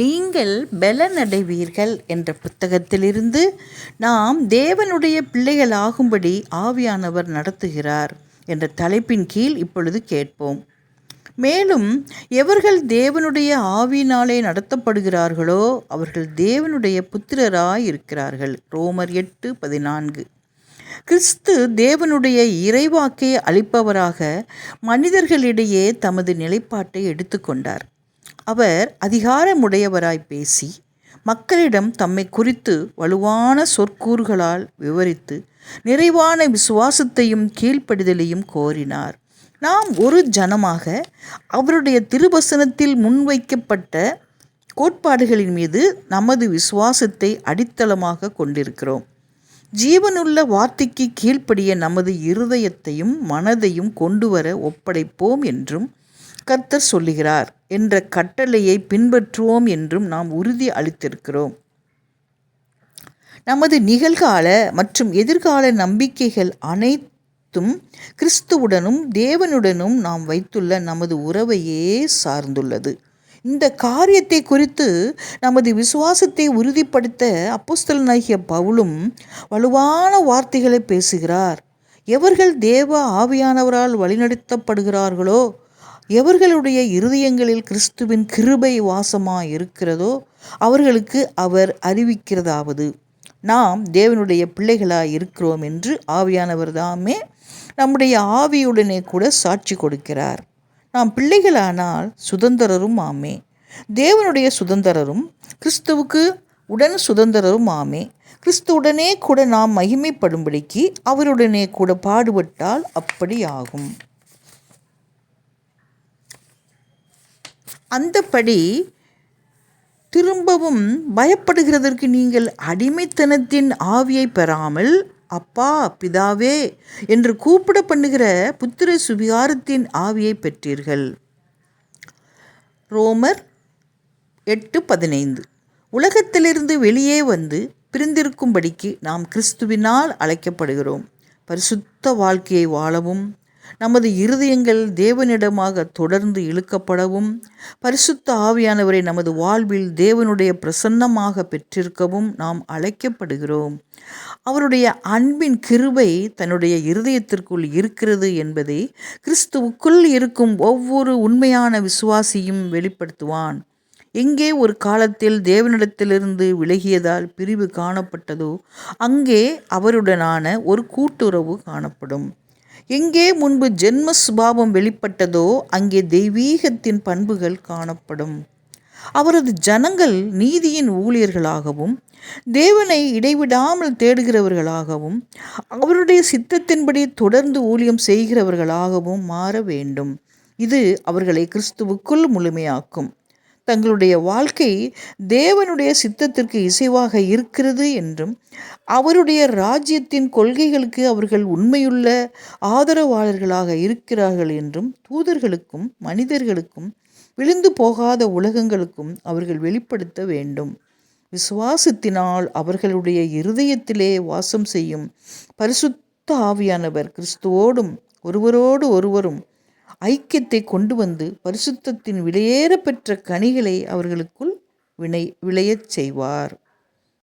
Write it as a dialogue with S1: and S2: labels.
S1: நீங்கள் பலனடைவீர்கள் என்ற புத்தகத்திலிருந்து நாம் தேவனுடைய பிள்ளைகள் ஆகும்படி ஆவியானவர் நடத்துகிறார் என்ற தலைப்பின் கீழ் இப்பொழுது கேட்போம். மேலும் எவர்கள் தேவனுடைய ஆவியினாலே நடத்தப்படுகிறார்களோ அவர்கள் தேவனுடைய புத்திரராய் இருக்கிறார்கள் ரோமர் எட்டு பதினான்கு. கிறிஸ்து தேவனுடைய இறைவாக்கை அளிப்பவராக மனிதர்களிடையே தமது நிலைப்பாட்டை எடுத்துக்கொண்டார். அவர் அதிகாரமுடையவராய் பேசி மக்களிடம் தம்மை குறித்து வலுவான சொற்கூறுகளால் விவரித்து நிறைவான விசுவாசத்தையும் கீழ்ப்படிதலையும் கோரினார். நாம் ஒரு ஜனமாக அவருடைய திருவசனத்தில் முன்வைக்கப்பட்ட கோட்பாடுகளின் மீது நமது விசுவாசத்தை அடித்தளமாக கொண்டிருக்கிறோம். ஜீவனுள்ள வார்த்தைக்கு கீழ்ப்படிய நமது இருதயத்தையும் மனதையும் கொண்டுவர ஒப்படைப்போம் என்றும் கர்த்தர் சொல்லுகிறார் என்ற கட்டளையை பின்பற்றுவோம் என்றும் நாம் உறுதி அளித்திருக்கிறோம். நமது நிகழ்கால மற்றும் எதிர்கால நம்பிக்கைகள் அனைத்தும் கிறிஸ்துவுடனும் தேவனுடனும் நாம் வைத்துள்ள நமது உறவையே சார்ந்துள்ளது. இந்த காரியத்தை குறித்து நமது விசுவாசத்தை உறுதிப்படுத்த அப்போஸ்தலனாகிய பவுலும் வலுவான வார்த்தைகளை பேசுகிறார். எவர்கள் தேவ ஆவியானவரால் வழிநடத்தப்படுகிறார்களோ எவர்களுடைய இருதயங்களில் கிறிஸ்துவின் கிருபை வாசமாக இருக்கிறதோ அவர்களுக்கு அவர் அறிவிக்கிறதாவது. நாம் தேவனுடைய பிள்ளைகளாக இருக்கிறோம் என்று ஆவியானவர் தாமே நம்முடைய ஆவியுடனே கூட சாட்சி கொடுக்கிறார். நாம் பிள்ளைகளானால் சுதந்திரரும் ஆமே. தேவனுடைய சுதந்திரரும் கிறிஸ்துவுக்கு உடன் சுதந்திரரும் ஆமே. கிறிஸ்துவுடனே கூட நாம் மகிமைப்படும்படிக்கு அவருடனே கூட பாடுபட்டால் அப்படி ஆகும் அந்தப்படி திரும்பவும் பயப்படுகிறதற்கு நீங்கள் அடிமைத்தனத்தின் ஆவியை பெறாமல் அப்பா பிதாவே என்று கூப்பிட பண்ணுகிற புத்திர சுவிகாரத்தின் ஆவியை பெற்றீர்கள். ரோமர் எட்டு பதினைந்து. உலகத்திலிருந்து வெளியே வந்து பிரிந்திருக்கும்படிக்கு நாம் கிறிஸ்துவினால் அழைக்கப்படுகிறோம். பரிசுத்த வாழ்க்கையை வாழவும் நமது இருதயங்கள் தேவனிடமாக தொடர்ந்து இழுக்கப்படவும் பரிசுத்த ஆவியானவரை நமது வாழ்வில் தேவனுடைய பிரசன்னமாக பெற்றிருக்கவும் நாம் அழைக்கப்படுகிறோம். அவருடைய அன்பின் கிருபை தன்னுடைய இருதயத்திற்குள் இருக்கிறது என்பதை கிறிஸ்துவுக்குள் இருக்கும் ஒவ்வொரு உண்மையான விசுவாசியும் வெளிப்படுத்துவான். எங்கே ஒரு காலத்தில் தேவனிடத்திலிருந்து விலகியதால் பிரிவு காணப்பட்டதோ அங்கே அவருடனான ஒரு கூட்டுறவு காணப்படும். எங்கே முன்பு ஜென்ம சுபாவம் வெளிப்பட்டதோ அங்கே தெய்வீகத்தின் பண்புகள் காணப்படும். அவரது ஜனங்கள் நீதியின் ஊழியர்களாகவும் தேவனை இடைவிடாமல் தேடுகிறவர்களாகவும் அவருடைய சித்தத்தின்படி தொடர்ந்து ஊழியம் செய்கிறவர்களாகவும் மாற வேண்டும். இது அவர்களை கிறிஸ்துவுக்குள் முழுமையாக்கும். தங்களுடைய வாழ்க்கை தேவனுடைய சித்தத்திற்கு இசைவாக இருக்கிறது என்றும் அவருடைய ராஜ்யத்தின் கொள்கைகளுக்கு அவர்கள் உண்மையுள்ள ஆதரவாளர்களாக இருக்கிறார்கள் என்றும் தூதர்களுக்கும் மனிதர்களுக்கும் விழுந்து போகாத உலகங்களுக்கும் அவர்கள் வெளிப்படுத்த வேண்டும். விசுவாசத்தினால் அவர்களுடைய இருதயத்திலே வாசம் செய்யும் பரிசுத்த ஆவியானவர் கிறிஸ்துவோடும் ஒருவரோடு ஒருவரும் ஐக்கியத்தை கொண்டு வந்து பரிசுத்தத்தின் விலையேற பெற்ற கனிகளை அவர்களுக்குள் வினை விளையச் செய்வார்.